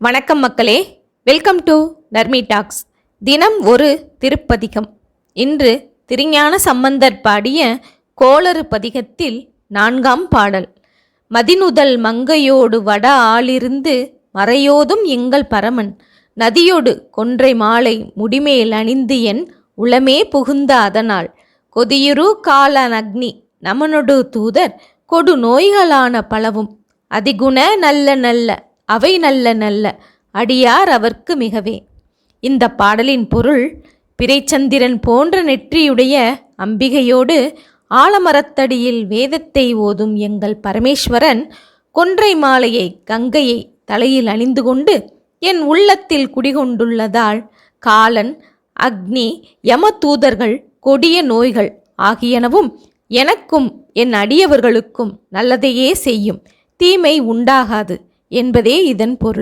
வணக்கம் மக்களே. Welcome to Narmi tax தினம் ஒரு திருப்பதிகம். இன்று திருஞான சம்பந்தர் பாடிய கோளறு பதிகத்தில் நான்காம் பாடல். மதினுதல் மங்கையோடு வட ஆளிருந்து மறையோதும் எங்கள் பரமன். நதியோடு கொன்றை மாலை முடிமேல் அணிந்து என் உளமே புகுந்த அதனால். கொதியுரு காலன் அக்னி நமனொடு தூதர் கொடு நோய்களான பலவும். அதிகுண நல்ல நல்ல அவை நல்ல நல்ல. அடியார் அவர்க்கு மிகவே. இந்த பாடலின் பொருள் பிறைச்சந்திரன் போன்ற நெற்றியுடைய அம்பிகையோடு ஆலமரத்தடியில் வேதத்தை ஓதும் எங்கள் பரமேஸ்வரன் கொன்றை மாலையை கங்கையை தலையில் அணிந்து கொண்டு என் உள்ளத்தில் குடிகொண்டுள்ளதால் காலன் அக்னி யம தூதர்கள் கொடிய நோய்கள் ஆகியனவும் எனக்கும் என் அடியவர்களுக்கும் நல்லதையே செய்யும். தீமை உண்டாகாது. என்பதே இதன் பொருள்.